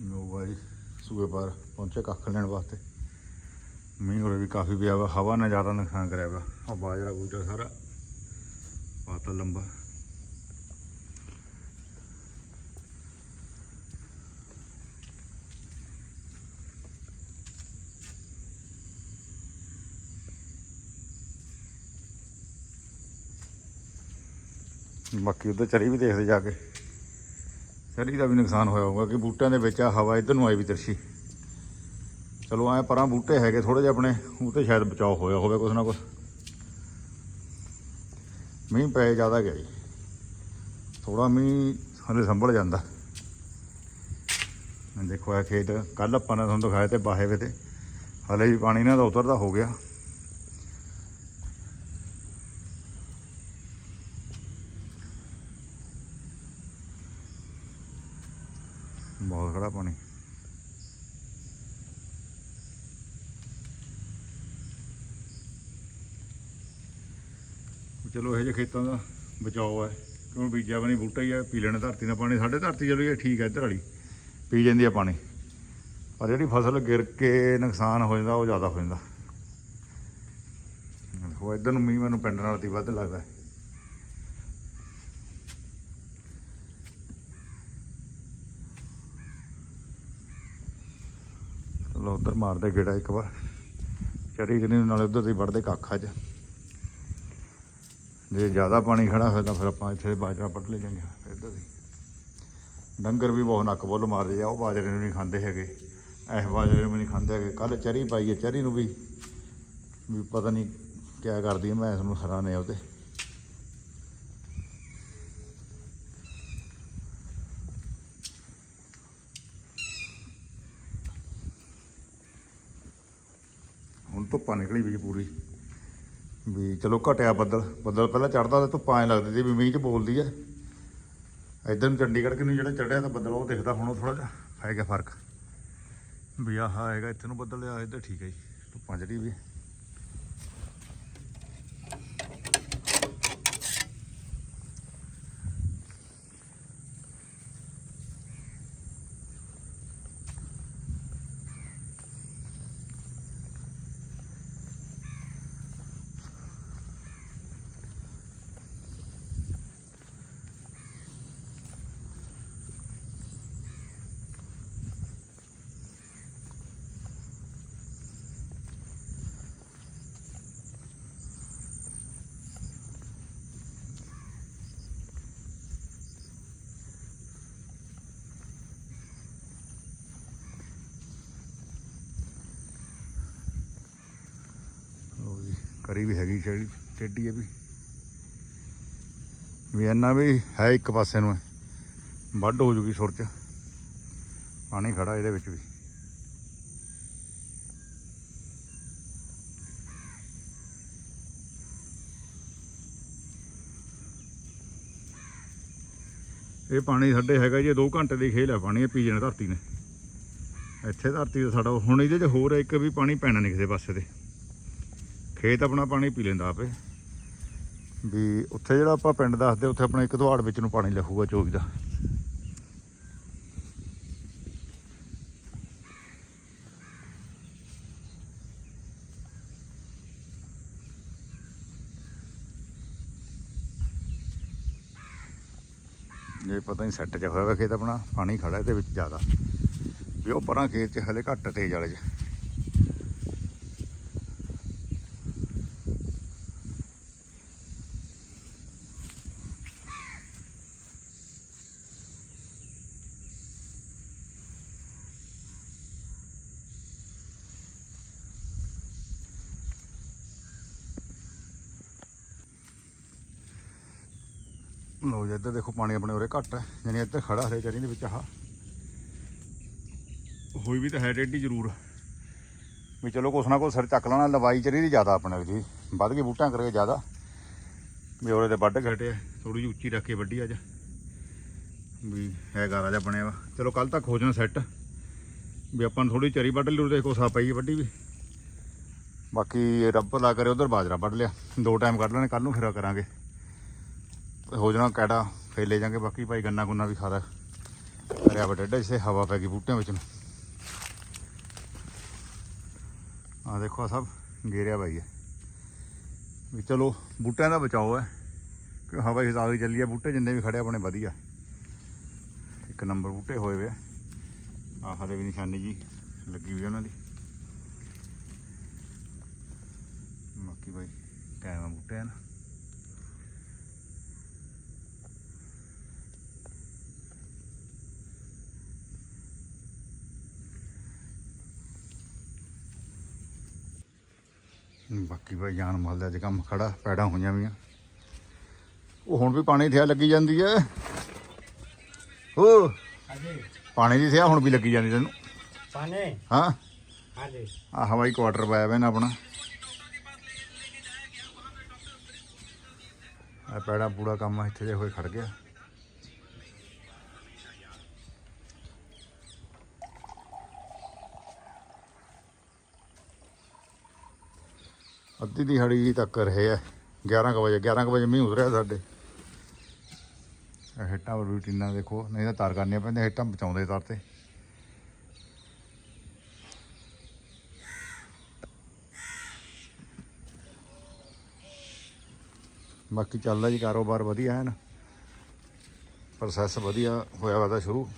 ਨੋ ਬਾਈ, ਸੂਏ ਪਰ ਪਹੁੰਚੇ ਕੱਖ ਲੈਣ ਵਾਸਤੇ। ਮੀਂਹ ਹੋਰੇ ਵੀ ਕਾਫੀ ਪਿਆ ਵਾ, ਹਵਾ ਨੇ ਜ਼ਿਆਦਾ ਨੁਕਸਾਨ ਕਰਿਆ ਵਾ। ਆ ਬਾਜਰਾ ਬੂਜਰਾ ਸਾਰਾ, ਪਾਤਾ ਲੰਬਾ। ਬਾਕੀ ਉਧਰ ਚਰੀ ਵੀ ਦੇਖਦੇ ਜਾ ਕੇ। ਚਰੀ ਦਾ ਵੀ ਨੁਕਸਾਨ ਹੋਇਆ ਹੋਊਗਾ ਕਿ ਬੂਟਿਆਂ ਦੇ ਵਿੱਚ ਆ ਹਵਾ ਇਧਰ ਨੂੰ ਆਈ ਵੀ ਤਿਰਛੀ ਚਲੋ ਐ ਪਰਾਂ ਬੂਟੇ ਹੈਗੇ ਥੋੜੇ ਜਿਹਾ ਆਪਣੇ, ਉਹ ਤੇ ਸ਼ਾਇਦ ਬਚਾਓ ਹੋਇਆ ਹੋਵੇ ਕੁਛ ਨਾ ਕੁਛ। ਮੀਂਹ ਪਏ ਜ਼ਿਆਦਾ ਗਿਆ ਜੀ। ਥੋੜਾ ਮੀਂਹ ਹਲੇ ਸੰਭਲ ਜਾਂਦਾ। ਦੇਖੋ ਇਹ ਖੇਤ ਕੱਲ ਆਪਾਂ ਨੇ ਤੁਹਾਨੂੰ ਦਿਖਾਇਆ ਤੇ ਬਾਹੇ ਵੇ ਤੇ। ਹਲੇ ਵੀ ਪਾਣੀ ਇਹਨਾਂ ਦਾ ਉਤਰਦਾ ਹੋ ਗਿਆ ਬਹੁਤ ਖੜਾ ਪਾਣੀ ਚਲੋ ਇਹ ਜਿਹੇ ਖੇਤਾਂ ਦਾ ਬਚਾਓ ਹੈ, ਕਿਉਂ ਬੀਜਿਆ ਬਣੀ ਬੂਟਾ ਹੀ ਹੈ, ਪੀ ਲੈਣਾ ਧਰਤੀ ਦਾ ਪਾਣੀ, ਸਾਡੇ ਧਰਤੀ ਚਲੋ ਇਹ ਠੀਕ ਹੈ ਇੱਧਰ ਵਾਲੀ, ਪੀ ਜਾਂਦੀ ਆ ਪਾਣੀ। ਪਰ ਜਿਹੜੀ ਫਸਲ ਗਿਰ ਕੇ ਨੁਕਸਾਨ ਹੋ ਜਾਂਦਾ, ਉਹ ਜ਼ਿਆਦਾ ਹੋ ਜਾਂਦਾ। ਉਹ ਇੱਧਰ ਨੂੰ ਮੀਂਹ ਮੈਨੂੰ ਪਿੰਡ ਨਾਲ ਦੀ ਵੱਧ ਲੱਗਦਾ। ਹੈ। ਚਲੋ, ਉਧਰ ਮਾਰਦੇ ਗੇੜਾ ਇੱਕ ਵਾਰ। ਚਰੀ ਕਿਨੇ ਨਾਲੇ ਉਧਰ ਦੀ ਵੜਦੇ ਕੱਖ ਅੱਜ। ਜੇ ਜ਼ਿਆਦਾ ਪਾਣੀ ਖੜਾ ਹੋਇਆ ਤਾਂ ਫਿਰ ਆਪਾਂ ਇੱਥੇ ਬਾਜਰਾ ਪੱਟ ਲੈ ਜਾਂਗੇ ਫਿਰ ਇੱਧਰ ਦੀ। ਡੰਗਰ ਵੀ ਬਹੁਤ ਨੱਕ ਬੁੱਲ ਮਾਰਦੇ ਆ, ਉਹ ਬਾਜਰੇ ਨੂੰ ਨਹੀਂ ਖਾਂਦੇ ਹੈਗੇ। ਇਸ ਬਾਜਰੇ ਨੂੰ ਵੀ ਨਹੀਂ ਖਾਂਦੇ ਹੈਗੇ। ਕੱਲ ਚਰੀ ਪਾਈ ਹੈ ਚਰੀ ਨੂੰ ਵੀ ਵੀ ਪਤਾ ਨਹੀਂ ਕਿਆ ਕਰਦੀ ਹੈ ਮੈਂ ਇਸ ਨੂੰ ਹੈਰਾਨ ਆ ਹੁਣ ਧੁੱਪਾਂ ਨਿਕਲੀ ਵੀ ਪੂਰੀ। ਵੀ ਚਲੋ ਘਟਿਆ ਬੱਦਲ ਬੱਦਲ ਪਹਿਲਾਂ ਚੜਦਾ ਤੇ ਧੁੱਪਾਂ ਐ ਲੱਗਦੀ ਸੀ ਵੀ ਮੀਂਹ ਚ ਬੋਲਦੀ ਐ ਇਧਰ ਨੂੰ ਚੰਡੀਗੜ੍ਹ ਕਿਨੂੰ ਜਿਹੜਾ ਚੜਿਆ ਤਾਂ ਬੱਦਲ ਉਹ ਦਿਖਦਾ, ਹੁਣ ਥੋੜਾ ਜਿਹਾ ਹੈਗਾ ਫ਼ਰਕ। ਵੀ ਆਹ ਹੈਗਾ, ਇੱਥੇ ਨੂੰ ਬੱਦਲ ਆ, ਇੱਧਰ ਠੀਕ ਹੈ ਜੀ, ਧੁੱਪਾਂ ਜਿਹੜੀ ਵੀ ਲਓ ਜੀ ਕਰੀ ਵੀ ਹੈਗੀ ਛੇੜੀ ਟੇਢੀ ਹੈ ਵੀ। ਵੀ ਇੰਨਾ ਵੀ ਹੈ ਇੱਕ ਪਾਸੇ ਨੂੰ ਵੱਢ ਹੋ ਜੂਗੀ ਸੁਰ ਚ। ਪਾਣੀ ਖੜਾ ਇਹਦੇ ਵਿੱਚ ਵੀ। ਇਹ ਪਾਣੀ ਸਾਡੇ ਹੈਗਾ ਜੀ 2 ਘੰਟੇ ਦੀ ਖੇਲ ਹੈ ਪਾਣੀ, ਇਹ ਪੀ ਜਾਣਾ ਧਰਤੀ ਨੇ। ਇੱਥੇ ਧਰਤੀ ਦਾ ਸਾਡਾ, ਹੁਣ ਇਹਦੇ 'ਚ ਹੋਰ ਇੱਕ ਵੀ ਪਾਣੀ ਪੈਣਾ ਨਹੀਂ ਕਿਸੇ ਪਾਸੇ ਤੇ। ਖੇਤ ਆਪਣਾ ਪਾਣੀ ਪੀ ਲੈਂਦਾ ਆਪੇ। ਵੀ ਉੱਥੇ ਜਿਹੜਾ ਆਪਾਂ ਪਿੰਡ ਦੱਸਦੇ, ਉੱਥੇ ਆਪਣਾ ਇੱਕ ਦਵਾੜ ਵਿੱਚ ਨੂੰ ਪਾਣੀ ਲਹੂਗਾ ਚੋਈ ਦਾ। ਇਹ ਪਤਾ ਨਹੀਂ ਸੈੱਟ 'ਚ ਹੋਇਆ ਵਾ ਖੇਤ ਆਪਣਾ, ਪਾਣੀ ਖੜਾ ਇਹਦੇ ਵਿੱਚ ਜ਼ਿਆਦਾ। ਵੀ ਉਹ ਪਰਾਂ ਖੇਤ 'ਚ ਹਲੇ ਘੱਟ ਤੇਜ਼ ਵਾਲੇ 'ਚ। ਲਓ ਜੀ, ਇੱਧਰ ਦੇਖੋ ਪਾਣੀ ਆਪਣੇ ਉਰੇ ਘੱਟ ਹੈ ਯਾਨੀ ਇੱਧਰ ਖੜਾ ਹਰੇ ਚਰੀ ਦੇ ਵਿੱਚ ਆਹ। ਹੋਈ ਵੀ ਤਾਂ ਹੈ ਟੇਢੀ ਜ਼ਰੂਰ। ਵੀ ਚਲੋ ਕੁਛ ਨਾ ਕੁਛ ਸਿਰ ਚੱਕ ਲੈਣਾ, ਲਵਾਈ ਚਰੀ ਦੀ ਜ਼ਿਆਦਾ ਆਪਣੇ ਦੀ ਵੱਧ ਕੇ ਬੂਟਾਂ ਕਰਕੇ ਜ਼ਿਆਦਾ। ਵੀ ਉਰੇ ਤੇ ਵੱਢ ਘਟਿਆ ਥੋੜੀ ਜਿਹੀ ਉੱਚੀ ਰੱਖ ਕੇ ਵੱਢੀ ਅੱਜ। ਵੀ ਹੈ ਗਾਰਾ ਜਿਹਾ ਬਣਿਆ ਵਾ। ਚਲੋ ਕੱਲ ਤੱਕ ਹੋ ਜਾਣਾ ਸੈੱਟ। ਵੀ ਆਪਾਂ ਨੂੰ ਥੋੜੀ ਚਰੀ ਵੱਢ ਲਈ ਉਰੇ ਦੇਖੋ ਸਾ ਪਈ ਵੱਢੀ ਵੀ। ਬਾਕੀ ਰੱਬ ਲਾ ਕਰੇ, ਉਧਰ ਬਾਜਰਾ ਵੱਢ ਲਿਆ। ਦੋ ਟਾਈਮ ਕੱਢ ਲੈਣੇ ਕੱਲ ਨੂੰ ਫਿਰ ਕਰਾਂਗੇ। ਹੋ ਜਾਣਾ ਕੈੜਾ ਫੇਰ ਲੈ ਜਾਾਂਗੇ, ਬਾਕੀ ਭਾਈ ਗੰਨਾ ਗੁੰਨਾ ਵੀ ਖਾਦਾ ਕਰਿਆ ਵਾ ਡੇਢਾ ਜਿਸੇ ਹਵਾ ਪੈ ਗਈ ਬੂਟਿਆਂ ਵਿੱਚ ਨੂੰ। ਆ ਦੇਖੋ ਸਭ ਗੇਰਿਆ ਬਾਈ ਹੈ। ਵੀ ਚਲੋ, ਬੂਟਿਆਂ ਦਾ ਬਚਾਓ ਹੈ। ਕਿ ਹਵਾ ਹੀ ਸਾਗ ਚੱਲੀ ਆ ਬੂਟੇ ਜਿੰਨੇ ਵੀ ਖੜੇ ਆਪਣੇ ਵਧੀਆ। ਇੱਕ ਨੰਬਰ ਬੂਟੇ ਹੋਏ ਵੇ ਆ। ਹਲੇ ਵੀ ਨਿਸ਼ਾਨੀ ਜੀ ਲੱਗੀ ਹੋਈ ਉਹਨਾਂ ਦੀ। ਬਾਕੀ ਬਾਈ ਕਾਇਮ ਆ ਬੂਟੇ ਹਨ ਬਾਕੀ ਭਾਈ ਜਾਨ ਮਾਲ ਦਾ ਅੱਜ ਕੰਮ ਖੜਾ ਪੈੜਾਂ ਹੋਈਆਂ ਵੀਆਂ। ਉਹ ਹੁਣ ਵੀ ਪਾਣੀ ਥਿਆ ਲੱਗੀ ਜਾਂਦੀ ਐ। ਓ ਪਾਣੀ ਦੀ ਥਿਆ ਹੁਣ ਵੀ ਲੱਗੀ ਜਾਂਦੀ ਤੈਨੂੰ। ਪਾਣੇ? ਹਾਂ। ਹਾਂਜੀ। ਆ ਹਵਾਈ ਕੁਆਟਰ ਪਾਇਆ ਵੇ ਨਾ ਆਪਣਾ। ਆ ਪੈੜਾ ਪੂਰਾ ਕੰਮ ਇੱਥੇ ਜੇ ਹੋਏ ਖੜ ਗਿਆ। ਅੱਧੀ ਦਿਹਾੜੀ ਤੱਕ ਰਹੇ ਆ। 11 ਕੁ ਵਜੇ 11 ਕੁ ਵਜੇ ਮੀਂਹ ਉਤਰਿਆ ਸਾਡੇ। ਇਹ ਹੇਟਾਂ ਰੂਟੀਨਾਂ ਦੇਖੋ, ਨਹੀਂ ਤਾਂ ਤਾਰ ਕਰਨੀਆਂ ਪੈਂਦੀਆਂ ਹੇਟਾਂ ਬਚਾਉਂਦੇ ਤਾਰ ਤੇ। ਬਾਕੀ ਚੱਲਦਾ ਜੀ ਕਾਰੋਬਾਰ ਵਧੀਆ ਹੈ ਨਾ। ਪ੍ਰੋਸੈਸ ਵਧੀਆ ਹੋਇਆ ਵਾ ਸ਼ੁਰੂ।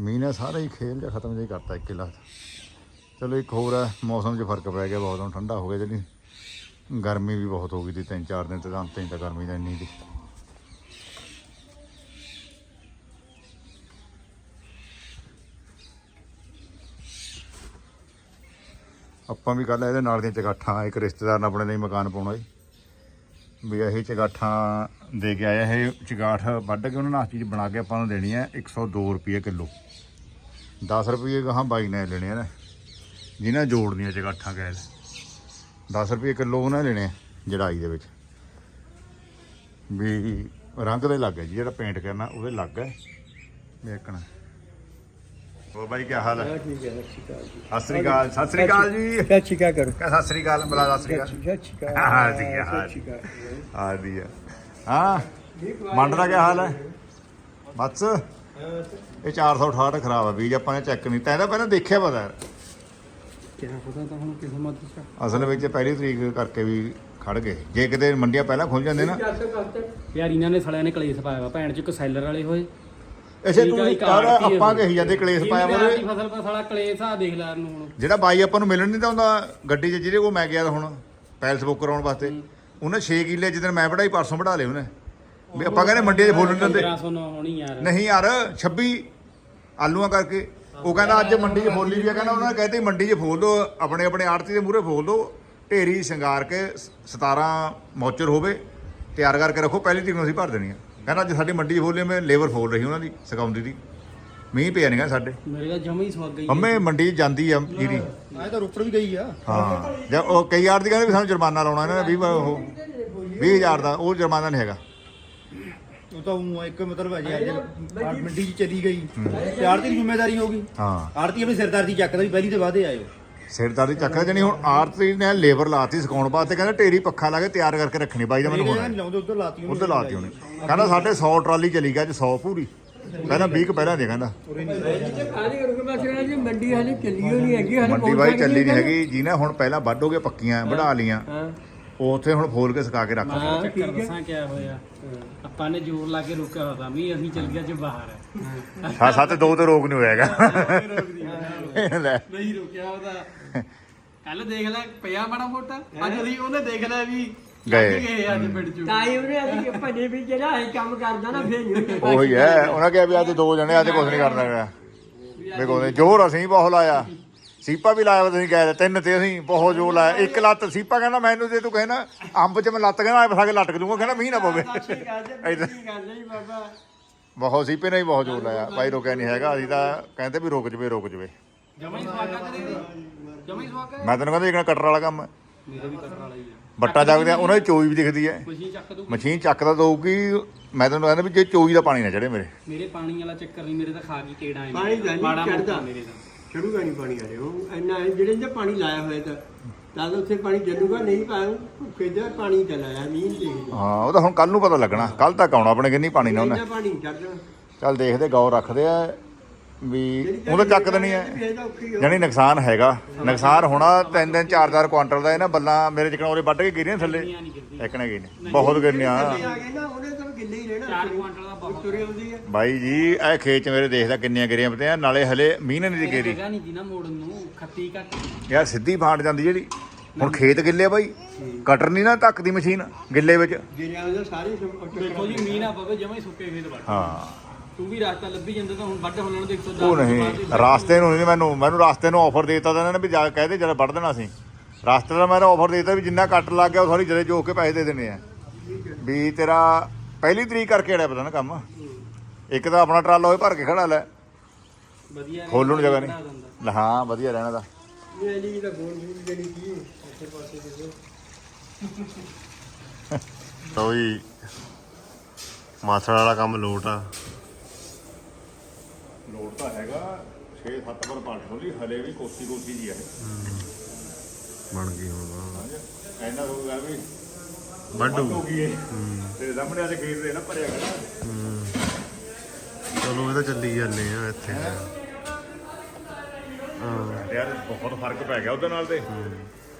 ਮੀਂਹ ਨੇ ਸਾਰਾ ਹੀ ਖੇਲ ਜਿਹਾ ਖਤਮ ਜਿਹਾ ਕਰਤਾ ਇੱਕ ਕਿਲਾ ਚਲੋ ਇੱਕ ਹੋਰ ਹੈ, ਮੌਸਮ 'ਚ ਫ਼ਰਕ ਪੈ ਗਿਆ ਬਹੁਤ ਹੁਣ, ਠੰਡਾ ਹੋ ਗਿਆ ਜਿਹੜੀ। ਗਰਮੀ ਵੀ ਬਹੁਤ ਹੋ ਗਈ ਸੀ ਤਿੰਨ ਚਾਰ ਦਿਨ ਤੇ ਅੰਤ ਹੀ ਤਾਂ ਗਰਮੀ ਦਾ ਇੰਨੀ ਦੀ। ਆਪਾਂ ਵੀ ਕੱਲ ਇਹਦੇ ਨਾਲ ਦੀਆਂ ਚਗਾਠਾਂ, ਇੱਕ ਰਿਸ਼ਤੇਦਾਰ ਨੇ ਆਪਣੇ ਲਈ ਮਕਾਨ ਪਾਉਣਾ ਜੀ। ਵੀ ਇਹ ਚਗਾਠਾਂ ਦੇ ਕੇ ਆਇਆ ਇਹ ਚਗਾਠ ਵੱਢ ਕੇ ਉਹਨਾਂ ਨੇ ਆਹ ਚੀਜ਼ ਬਣਾ ਕੇ ਆਪਾਂ ਨੂੰ ਦੇਣੀ ਹੈ 102 ਰੁਪਏ ਕਿਲੋ। 10 ਰੁਪਏ ਗਾਹਾਂ ਬਾਈ ਨੇ ਲੈਣੇ ਨੇ। ਜਿਨ੍ਹਾਂ ਜੋੜਨੀਆਂ ਚਗਾਠਾਂ ਗੈਸ 10 ਰੁਪਏ ਕਿਲੋ ਉਹਨਾਂ ਲੈਣੇ ਜੜਾਈ ਦੇ ਵਿੱਚ। ਵੀ ਰੰਗ ਦੇ ਲੱਗ ਹੈ ਜੀ ਜਿਹੜਾ ਪੇਂਟ ਕਰਨਾ ਉਹਦੇ ਲੱਗ ਹੈ ਵੇਖਣਾ। ਉਹ ਬਾਈ ਕੀ ਹਾਲ ਹੈ? ਠੀਕ ਹੈ ਸਤਿ ਸ੍ਰੀ ਅਕਾਲ ਸਤਿ ਸ੍ਰੀ ਅਕਾਲ ਜੀ। ਕਿਆ ਚੀਕਾ ਕਰ। ਕਹ ਸਤਿ ਸ੍ਰੀ ਅਕਾਲ ਬੁਲਾ ਸਤਿ ਸ੍ਰੀ ਅਕਾਲ। ਕਿਆ ਚੀਕਾ ਹਾਂ ਜੀ, ਹਾਂ ਜੀ। ਆ ਦੀ ਆ ਹਾਂ ਮੰਡ ਦਾ ਕੀ ਹਾਲ ਹੈ? ਬਸ? ਇਹ 468 ਖਰਾਬ ਆ ਬੀਜ ਆਪਾਂ ਨੇ ਚੈੱਕ ਨਹੀਂ ਤਾਂ ਇਹਦਾ ਪਹਿਲਾਂ ਦੇਖਿਆ ਪਤਾ ਯਾਰ ਕਿਹੜਾ ਪਤਾ ਤਾਂ ਹੁਣ ਕਿਸਮਤ ਦਾ ਅਸਲ ਵਿੱਚ ਪਹਿਲੀ ਤਰੀਕ ਕਰਕੇ ਵੀ ਖੜ ਗਏ। ਜੇ ਕਿਤੇ ਮੰਡੀਆਂ ਪਹਿਲਾਂ ਖੁੱਲ ਜਾਂਦੇ ਨਾ। ਯਾਰ ਇਹਨਾਂ ਨੇ ਸਾਲਿਆਂ ਨੇ ਕਲੇਸ਼ ਪਾਇਆ ਵਾ। ਭੈਣ ਚ ਇੱਕ ਸੈਲਰ ਵਾਲੇ ਹੋਏ। ਆ, ਤੂੰ ਯਾਰ ਆੜ੍ਹਤੀ ਆਪਾਂ। ਕਹੀ ਜਾਂਦੇ ਕਲੇਸ਼ ਪਾਇਆ ਜ਼ਿਮੀਂਦਾਰ ਬੋਲੇ ਦੀ ਫਸਲ ਪਾ ਸਾਲਾ ਕਲੇਸ਼ ਆ ਦੇਖ ਲੈ ਇਹਨੂੰ ਹੁਣ। ਜਿਹੜਾ ਬਾਈ ਆਪਾਂ ਨੂੰ ਮਿਲਣ ਨਹੀਂ ਤਾਂ ਹੁੰਦਾ ਗੱਡੀ 'ਚ ਜਿਹਦੇ ਕੋਲ ਮੈਂ ਗਿਆ ਹੁਣ ਪੈਲਸ ਬੁੱਕ ਕਰਾਉਣ ਵਾਸਤੇ। ਉਹਨੇ 6 ਕਿੱਲੇ ਜਿੱਦਣ ਮੈਂ ਵੜਾਈ ਪਰਸੋਂ ਵੜਾ ਲਏ ਉਹਨੇ। ਵੀ ਆਪਾਂ ਕਹਿੰਦੇ ਮੰਡੀ 'ਚ ਫੁੱਲ ਨਹੀਂ ਦਿੰਦੇ। 1500 ਨਾ ਹੋਣੀ ਯਾਰ। ਨਹੀਂ ਯਾਰ 26 ਆਲੂਆਂ ਕਰਕੇ ਉਹ ਕਹਿੰਦਾ ਅੱਜ ਮੰਡੀ 'ਚ ਫੋਲੀ ਵੀ ਆ ਕਹਿੰਦਾ ਉਹਨਾਂ ਨੇ ਕਹਿੰਦੇ ਮੰਡੀ 'ਚ ਫੋਲ ਦੋ ਆਪਣੇ ਆਪਣੇ ਆੜਤੀ ਦੇ ਮੂਹਰੇ ਫੋਲ ਦੋ ਢੇਰੀ ਸ਼ਿੰਗਾਰ ਕੇ ਸ- 17 ਮੌਚਰ ਹੋਵੇ ਤਿਆਰ ਕਰਕੇ ਰੱਖੋ ਪਹਿਲੀ ਤਰੀਕ ਨੂੰ ਅਸੀਂ ਭਰ ਦੇਣੀ ਆ। ਕਹਿੰਦਾ ਅੱਜ ਸਾਡੀ ਮੰਡੀ 'ਚ ਫੋਲੀ ਮੈਂ ਲੇਬਰ ਫੋਲ ਰਹੀ ਉਹਨਾਂ ਦੀ ਸਕਾਉਂਦੀ ਦੀ। ਮੀਂਹ ਪਿਆ ਨਹੀਂ ਗਾ ਸਾਡੇ। ਮੇਰੇ ਤਾਂ ਜਮਾ ਹੀ ਗਈ। ਅੰਮੇ ਮੰਡੀ 'ਚ ਜਾਂਦੀ ਆ ਜੀਰੀ। ਆਏ ਤਾਂ ਰੋਪੜ ਵੀ ਗਈ ਆ। ਹਾਂ ਜਾਂ ਉਹ ਕਈ ਆੜਤੀ ਕਹਿੰਦੇ ਵੀ ਸਾਨੂੰ ਜੁਰਮਾਨਾ ਲਾਉਣਾ ਇਹਨਾਂ ਨੇ 20 ਉਹ 20000 ਦਾ ਉਹ ਜੁਰਮਾਨਾ ਨਹੀਂ ਹੈਗਾ। ਉਹ ਤਾਂ ਉਹ ਇੱਕ ਮਤਲਬ ਹੈ ਜੀ ਅੱਜ ਮੰਡੀ 'ਚ ਚਲੀ ਗਈ। ਤੇ ਆੜਤੀ ਦੀ ਜ਼ਿੰਮੇਵਾਰੀ ਹੋਗੀ ਹਾਂ। ਆੜਤੀ ਆਪਣੀ ਸਰਦਾਰ ਦੀ ਚੱਕਦਾ ਵੀ ਪਹਿਲੀ ਤੇ ਵਾਦੇ ਆਇਓ ਸਿਰਦਾਰੀ ਚੱਕਰ ਜਣੀ ਹੁਣ ਆਰਤੀ ਨੇ ਲੇਬਰ ਲਾਤੀ ਸਿਕਾਉਣ ਵਾਸਤੇ ਕਹਿੰਦਾ ਢੇਰੀ ਪੱਖਾ ਲਾ ਕੇ ਤਿਆਰ ਕਰਕੇ ਰੱਖਣੀ ਬਾਈ ਦਾ ਮੈਨੂੰ ਹੋਣਾ ਲਾਉਂਦੇ ਉਧਰ ਲਾਤੀ ਉਹਨੇ। ਉੱਧਰ ਲਾਤੀ ਉਹਨੇ। ਕਹਿੰਦਾ ਸਾਡੇ 100 ਟਰਾਲੀ ਚਲੀ ਗਿਆ ਅੱਜ 100 ਪੂਰੀ। ਪਹਿਲਾਂ 20 ਕੁ ਪਹਿਲਾਂ ਦੇ ਕਹਿੰਦਾ। ਮੰਡੀ ਹਾਲੇ ਚੱਲੀ ਨਹੀਂ ਹੈਗੀ ਹਾਲੇ ਮੰਡੀ ਬਾਈ ਚੱਲੀ ਨਹੀਂ ਨੇ। ਹੈਗੀ। ਜਿਹਨੇ ਹੁਣ ਪਹਿਲਾਂ ਵੱਢ ਹੋ ਗਏ ਪੱਕੀਆਂ ਵਢਾ ਲੀਆਂ ਹਾਂ। ਉਹ ਉੱਥੇ ਹੁਣ ਫੋਲ ਕੇ ਸੁਕਾ ਕੇ ਰੱਖ ਹਾਂ, ਚੱਕਰ ਠੀਕ ਹੈ। ਦੱਸਾਂ ਕਿਆ ਹੋਇਆ। ਆਪਾਂ ਨੇ ਜ਼ੋਰ ਲਾ ਕੇ ਰੋਕਿਆ ਹੋਤਾ ਵੀ ਅਸੀਂ ਚੱਲ ਗਿਆ ਜੇ ਬਾਹਰ। ਹੈ ਹਾਂ ਸੱਤ ਦੋ ਤੇ ਰੋਕ ਨਹੀਂ ਹੋਇਆਗਾ ਲੈ। ਨਹੀਂ ਰੋਕਿਆ ਉਹਦਾ ਕੱਲ ਦੇਖ ਲੈ ਪਿਆ ਬੜਾ ਮੋਟਾ। ਅੱਜ ਅਸੀਂ ਉਹਨੇ ਦੇਖ ਲਿਆ ਵੀ ਗਏ। ਅੱਜ ਪਿੰਡ ਚ। ਤਾਈ ਉਹਨੇ ਅਸੀਂ ਭੱਜੇ ਵੀ ਜਿਹੜਾ ਇਹ ਕੰਮ ਕਰਦਾ ਨਾ ਫੇਰ ਉਹੀ ਹੈ। ਉਹਨਾਂ ਕਿਹਾ ਵੀ ਅੱਜ ਦੋ ਜਣੇ ਅੱਜ ਕੁਝ ਨਹੀਂ ਕਰਨਾ ਹੈਗਾ। ਵੀ ਜੋਰ ਅਸੀਂ ਬਹੁਤ ਲਾਇਆ। ਸੀਪਾ ਵੀ ਲਾਇਆ ਵਾ ਤੁਸੀਂ ਗਏ ਤਿੰਨ ਤੇ ਅਸੀਂ ਬਹੁਤ ਜ਼ੋਰ ਲਾਇਆ। ਇੱਕ ਲੱਤ ਸੀਪਾ ਕਹਿੰਦਾ ਮੈਨੂੰ ਜੇ ਤੂੰ ਕਹੇ ਨਾ ਅੰਬ 'ਚ ਮੈਂ ਲੱਤ ਕਹਿੰਦਾ ਐ ਫਸਾ ਕੇ ਲਟਕ ਦੂੰਗਾ ਕਹਿੰਦਾ ਮੀਂਹ ਨਾ ਪਵੇ। ਏਦਾਂ। ਬਾਬਾ? ਬਹੁਤ ਸੀਪੇ ਨੇ ਵੀ ਬਹੁਤ ਜ਼ੋਰ ਲਾਇਆ। ਭਾਈ ਰੁਕਿਆ ਨਹੀਂ ਹੈਗਾ ਅਸੀਂ ਤਾਂ ਕਹਿੰਦੇ ਵੀ ਰੁਕ ਜਵੇ ਰੁਕ ਜਵੇ। ਜਮਾ ਹੀ ਸਵਾਗਾ ਤੇਰੇ ਜਮਾ ਹੀ ਸਵਾਗਾ ਮੈਂ ਤੈਨੂੰ ਕਹਿੰਦਾ ਜਿਹੜਾ ਕਟਰ ਵਾਲਾ ਕੰਮ। ਹੈ ਮੇਰੇ ਵੀ ਕਰਨ ਵਾਲਾ ਹੀ ਆ। ਬੱਟਾ ਜਗਦੇ ਆ ਉਹਨਾਂ ਦੀ ਚੋਈ ਵੀ ਦਿਖਦੀ ਹੈ। ਮਸ਼ੀਨ ਚੱਕ ਦੂ ਮਸ਼ੀਨ ਚੱਕਦਾ ਦਊਗੀ ਮੈਂ ਤੈਨੂੰ ਕਹਿੰਦਾ ਵੀ ਜੇ ਚੋਈ ਦਾ ਪਾਣੀ ਨਾ ਚੜੇ ਮੇਰੇ। ਮੇਰੇ ਪਾਣੀ ਵਾਲਾ ਚੱਕਰ ਨਹੀਂ ਮੇਰੇ ਤਾਂ ਖਾ ਗਈ ਐਵੇਂ। ਪਾਣੀ ਨਹੀਂ ਚੜ੍ਹਦਾ। ਮੇਰੇ ਤਾਂ। ਛੜੂਗਾ ਨਹੀਂ ਪਾਣੀ ਆ ਰਿਹਾ ਉਹ ਇੰਨਾ ਹੈ, ਜਿਹੜੇ ਨੇ ਪਾਣੀ ਲਾਇਆ ਹੋਇਆ ਤਾਂ ਤਾਂ ਤਾਂ ਉੱਥੇ ਪਾਣੀ ਚੱਲੂਗਾ ਨਹੀਂ ਪਾਉ ਭੁੱਖੇ ਦਾ ਪਾਣੀ ਤਾਂ ਲਾਇਆ ਮੀਂਹ ਦੇ ਹਾਂ ਉਹ ਤਾਂ ਹੁਣ ਕੱਲ ਨੂੰ ਪਤਾ ਲੱਗਣਾ। ਕੱਲ ਤੱਕ ਆਉਣਾ ਆਪਣੇ ਕਿੰਨੀ ਪਾਣੀ ਨਾ ਉਹਨੇ। ਇੰਨਾ ਪਾਣੀ ਨਹੀਂ ਚੱਲ ਦੇਖਦੇ ਗੌਰ ਰੱਖਦੇ ਆ। ਵੀ ਉਹ ਤਾਂ ਚੱਕ ਦੇਣੀ ਹੈ। ਜਾਣੀ ਨੁਕਸਾਨ ਹੈਗਾ। ਨੁਕਸਾਨ ਹੋਣਾ ਤਿੰਨ ਦਿਨ ਚਾਰ ਚਾਰ ਕੁਆਂਟਲ ਦਾ ਇਹਨਾਂ ਬੱਲਾਂ ਮੇਰੇ ਚਿਕਨ ਉਹਦੇ ਵੱਢ ਕੇ ਗਿਰੀਆਂ ਥੱਲੇ। ਨਹੀਂ ਗਿਰਦੀ ਇੱਕ ਨੇ ਗਈ ਨੇ ਬਹੁਤ ਗਿਰਨੀਆਂ। ਆ ਗਏ ਨਾ ਉਹਨੇ ਤਾਂ ਗਿੱਲੇ ਹੀ ਰਹਿਣਾ ਚਾਰ ਕੁਆਂਟਲ ਦਾ ਬਹੁਤ ਤੁਰੇ ਆਉਂਦੀ ਹੈ। ਬਾਈ ਜੀ ਇਹ ਖੇਤ ਚ ਮੇਰੇ ਦੇਖਦਾ ਕਿੰਨੀਆਂ ਗਿਰੀਆਂ ਪਤੇ ਆ ਨਾਲੇ ਹਲੇ ਮੀਂਹ ਨੇ ਨਹੀਂ ਗੇਰੀ। ਨਹੀਂ ਜੀ ਨਾ ਮੋੜਨ ਨੂੰ ਖੱਤੀ ਘੱਟ। ਯਾਰ ਸਿੱਧੀ ਫਾਂਟ ਜਾਂਦੀ ਜਿਹੜੀ। ਹੁਣ ਖੇਤ ਗਿੱਲੇ ਆ ਬਾਈ। ਕਟਰ ਨਹੀਂ ਨਾ ਧੱਕਦੀ ਮਸ਼ੀਨ ਗਿੱਲੇ ਵਿੱਚ। ਜਿਹੜਿਆਂ ਦੇ ਸਾਰੇ ਦੇਖੋ ਜੀ ਮੀਂਹ ਨਾ ਪਵੇ ਜਮਾ ਹੀ ਸੁੱਕੇ ਖੇਤ ਵੱਟ ਹਾਂ। ਤੂੰ ਵੀ ਰਾਸਤਾ ਲੱਭੀ ਜਾਂਦਾ ਤਾਂ ਹੁਣ ਵੱਢ ਹੋਣ ਦੇ 110 ਉਹ ਨਹੀਂ ਰਾਸਤੇ ਨੂੰ ਨਹੀਂ ਮੈਨੂੰ ਮੈਨੂੰ ਰਾਸਤੇ ਨੂੰ ਆਫਰ ਦੇਤਾ ਤਾਂ ਇਹਨਾਂ ਨੇ ਵੀ ਜਾ ਕਹਦੇ ਜਦ ਵੱਢ ਦੇਣਾ ਸੀ। ਰਾਸਤੇ ਦਾ ਮੈਨੂੰ ਆਫਰ ਦੇਤਾ ਵੀ ਜਿੰਨਾ ਕੱਟ ਲੱਗ ਗਿਆ ਉਹ ਸਾਰੀ ਜਦੇ ਜੋਕ ਕੇ ਪੈਸੇ ਦੇ ਦੇਣੇ ਆ। ਵੀ ਤੇਰਾ ਪਹਿਲੀ ਤਰੀਕ ਕਰਕੇ ਅੜਿਆ ਪਤਾ ਨਾ ਕੰਮ? ਇੱਕ ਤਾਂ ਆਪਣਾ ਟਰਾਲਾ ਹੋਏ ਭਰ ਕੇ ਖੜਾ ਲੈ। ਵਧੀਆ ਖੋਲਣ ਨੂੰ ਜਗ੍ਹਾ ਨਹੀਂ। ਹਾਂ ਵਧੀਆ ਰਹਿਣਾ ਦਾ ਇਹ ਨਹੀਂ ਤਾਂ ਗੋਲ ਗੋਲ ਦੇਣੀ ਕੀ ਅੱਛੇ ਪਾਸੇ ਦੇ ਤਾਂ ਵੀ ਮਾਥੜ ਵਾਲਾ ਕੰਮ ਲੋਟ ਆ। ਲੋਡ ਤਾਂ ਹੈਗਾ 6-7 ਪਰ ਪਲਟ ਹੋਲੀ ਹਲੇ ਵੀ ਕੋਸੀ ਕੋਸੀ ਜੀ ਹੈ। ਬਣ ਗਈ ਹੁਣ ਤਾਂ। ਐਨਾ ਹੋ ਗਿਆ ਵੀ ਵੱਢੂ। ਹੋ ਗਈ ਸਾਹਮਣੇ ਅੱਜ ਖੇਤ ਦੇ ਨਾ ਭਰਿਆ ਗਿਆ। ਚਲੋ ਇਹ ਤਾਂ ਚੱਲੀ ਜਾਂਦੇ ਆ ਇੱਥੇ। ਹਾਂ? ਯਾਰ ਬਹੁਤ ਫ਼ਰਕ ਪੈ ਗਿਆ ਉਹਦੇ ਨਾਲ ਤੇ।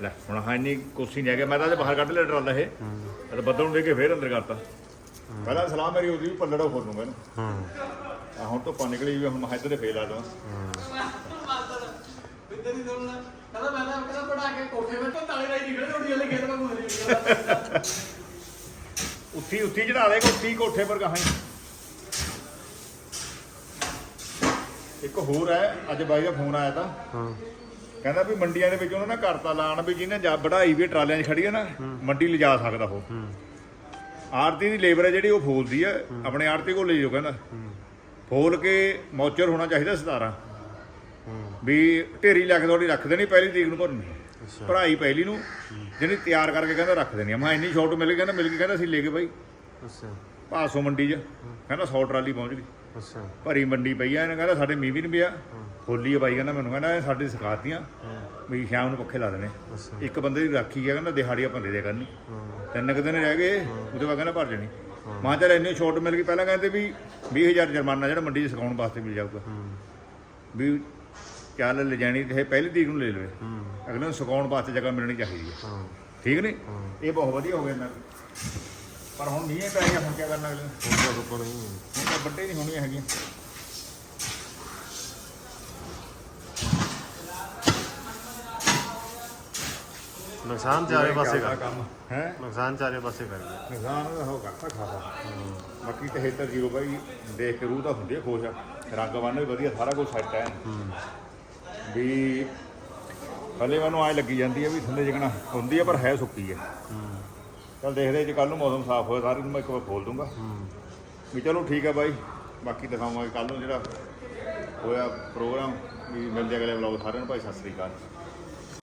ਲੈ ਹੁਣ ਹਾਂ ਇੰਨੀ ਕੋਸੀ ਨਹੀਂ ਹੈਗਾ। ਮੈਂ ਤਾਂ ਬਾਹਰ ਕੱਢ ਲਿਆ ਟਰਾਲਾ ਇਹ। ਤੇ ਬੱਦਲ ਨੂੰ ਦੇ ਕੇ ਫੇਰ ਅੰਦਰ ਕਰਤਾ। ਪਹਿਲਾਂ ਸਲਾਹ ਮੇਰੀ ਉਹਦੀ ਵੀ ਪੱਲੜਾ ਖੋਲ ਲੂੰਗਾ ਇਹਨੂੰ। ਹਾਂ। ਹੁਣ ਧੁੱਪਾਂ ਨਿਕਲੀ ਵੀ ਹੁਣ ਮੈਂ ਇੱਧਰ ਦੇ ਫੇਲ ਆ ਦਵਾਂ ਬਿੱਦਰ ਦੀ ਸੁਣਨਾ ਕਹਿੰਦਾ ਮੈਂ ਤਾਂ ਕਹਿੰਦਾ ਪੜਾ ਕੇ ਕੋਠੇ ਵਿੱਚ ਤਾਲੇ ਰਾਈ ਨਿਕਲੇ ਥੋੜੀ ਵਾਲੇ ਖੇਤ ਵਾਂਗੂ ਹਰੀ ਨਿਕਲਦਾ ਉੱਥੀ ਉੱਥੀ ਚੜਾ ਦੇ ਉੱਥੀ ਕੋਠੇ ਪਰ ਕਹਾਂ ਇੱਕ ਹੋਰ ਹੈ ਅੱਜ ਬਾਈ ਦਾ ਫੋਨ ਆਇਆ ਤਾਂ। ਹਾਂ। ਕਹਿੰਦਾ ਵੀ ਮੰਡੀਆਂ ਦੇ ਵਿੱਚ ਉਹਨਾਂ ਨੇ ਕਰਤਾ ਲਾਣ ਵੀ ਜਿਹਨੇ ਜਾ ਵਢਾਈ ਵੀ ਟਰਾਲਿਆਂ 'ਚ ਖੜੀ ਹੈ ਨਾ ਮੰਡੀ ਲਿਜਾ ਸਕਦਾ ਉਹ। ਆਰਤੀ ਦੀ ਲੇਬਰ ਹੈ ਜਿਹੜੀ ਉਹ ਫੋਲਦੀ ਹੈ। ਆਪਣੇ ਆਰਤੀ ਕੋਲ ਲੈ ਜਾਓ ਕਹਿੰਦਾ। ਫੋਲ ਕੇ ਮੌਚਰ ਹੋਣਾ ਚਾਹੀਦਾ 17 ਵੀ ਢੇਰੀ ਲੱਖ ਤੁਹਾਡੀ ਰੱਖ ਦੇਣੀ ਪਹਿਲੀ ਤਰੀਕ ਨੂੰ ਭਰਨੀ। ਭਰਾਈ ਪਹਿਲੀ ਨੂੰ ਜਿਹੜੀ ਤਿਆਰ ਕਰਕੇ ਕਹਿੰਦਾ ਰੱਖ ਦੇਣੀ। ਮੈਂ ਇੰਨੀ ਸ਼ਾਰਟ ਮਿਲ ਗਈ ਕਹਿੰਦਾ ਮਿਲ ਗਈ ਕਹਿੰਦਾ ਅਸੀਂ ਲੈ ਕੇ ਬਾਈ। ਅੱਛਾ। ਭਾਸੋ ਮੰਡੀ 'ਚ ਕਹਿੰਦਾ 100 ਟਰਾਲੀ ਪਹੁੰਚ ਗਈ। ਅੱਛਾ। ਭਰੀ ਮੰਡੀ ਪਈ ਆ ਇਹਨੇ ਕਹਿੰਦਾ ਸਾਡੇ ਮੀਂਹ ਵੀ ਨਹੀਂ ਪਿਆ। ਹੋਲੀ ਆ ਬਾਈ ਕਹਿੰਦਾ ਮੈਨੂੰ ਕਹਿੰਦਾ ਇਹ ਸਾਡੀ ਸਿਖਾਤੀਆਂ। ਵੀ ਸ਼ਾਮ ਨੂੰ ਪੱਖੇ ਲਾ ਦੇਣੇ। ਇੱਕ ਬੰਦੇ ਦੀ ਰਾਖੀ ਆ ਕਹਿੰਦਾ ਦਿਹਾੜੀ ਆਪਾਂ ਦੇ ਦਿਆ ਕਰਨੀ। ਤਿੰਨ ਕੁ ਦਿਨ ਰਹਿ ਗਏ ਉਹਦੇ ਬਾਅਦ ਕਹਿੰਦਾ ਭਰ ਜਣੀ। ਮਾਂ ਚੱਲ ਇੰਨੀ ਛੋਟ ਮਿਲ ਗਈ ਪਹਿਲਾਂ ਕਹਿੰਦੇ ਵੀ 20000 ਜੁਰਮਾਨਾ ਜਿਹੜਾ ਮੰਡੀ 'ਚ ਸਿਖਾਉਣ ਵਾਸਤੇ ਮਿਲ ਜਾਊਗਾ। ਵੀ ਚੱਲ ਲੈ ਜਾਣੀ ਤੇ ਪਹਿਲੀ ਤਰੀਕ ਨੂੰ ਲੈ ਲਵੇ। ਅਗਲੇ ਨੂੰ ਸਿਖਾਉਣ ਵਾਸਤੇ ਜਗ੍ਹਾ ਮਿਲਣੀ ਚਾਹੀਦੀ ਹੈ। ਹਾਂ। ਠੀਕ ਨਹੀਂ? ਇਹ ਬਹੁਤ ਵਧੀਆ ਹੋ ਗਿਆ ਇਹਨਾਂ ਪਰ ਹੁਣ ਮੀਂਹ ਪੈ ਗਿਆ ਹੁਣ ਕੀ ਕਰਨਾ ਅਗਲੇ ਨੇ? ਨਹੀਂ ਹੁਣ ਤਾਂ ਵੱਡੇ ਨਹੀਂ ਹੋਣੀਆਂ ਹੈਗੀਆਂ। ਨੁਕਸਾਨ ਚਾਰੇ ਪਾਸੇ ਕਰ ਕੰਮ ਹੈ? ਨੁਕਸਾਨ ਚਾਰੇ ਪਾਸੇ ਕਰ ਗਿਆ ਨੁਕਸਾਨ ਹੋ ਕਰਤਾ ਖਾਸਾ। ਬਾਕੀ ਤੇ ਹੇਤਰ ਜੀਰੋ ਬਾਈ ਦੇਖ ਕੇ ਰੂਹ ਤਾਂ ਹੁੰਦੀ ਹੈ ਖੁਸ਼ ਰੰਗ ਬੰਨ ਵੀ ਵਧੀਆ ਸਾਰਾ ਕੁਝ ਸੈੱਟ ਹੈ ਵੀ ਹਲੇ ਮੈਨੂੰ ਆਏ ਲੱਗੀ ਜਾਂਦੀ ਹੈ ਵੀ ਥੱਲੇ ਜਿਕਣਾ ਹੁੰਦੀ ਹੈ ਪਰ ਹੈ ਸੁੱਕੀ ਹੈ ਚਲ ਦੇਖਦੇ ਜੇ ਕੱਲ ਨੂੰ ਮੌਸਮ ਸਾਫ਼ ਹੋਇਆ ਸਾਰੀ ਨੂੰ ਮੈਂ ਇੱਕ ਵਾਰ ਖੋਲ ਦੂੰਗਾ। ਵੀ ਚਲੋ ਠੀਕ ਹੈ ਬਾਈ ਬਾਕੀ ਦਿਖਾਵਾਂਗੇ ਕੱਲ ਨੂੰ ਜਿਹੜਾ ਹੋਇਆ ਪ੍ਰੋਗਰਾਮ ਵੀ ਮਿਲਦੇ ਅਗਲੇ ਵਲੌਗ ਸਾਰਿਆਂ ਨੂੰ ਭਾਈ ਸਤਿ ਸ੍ਰੀ ਅਕਾਲ।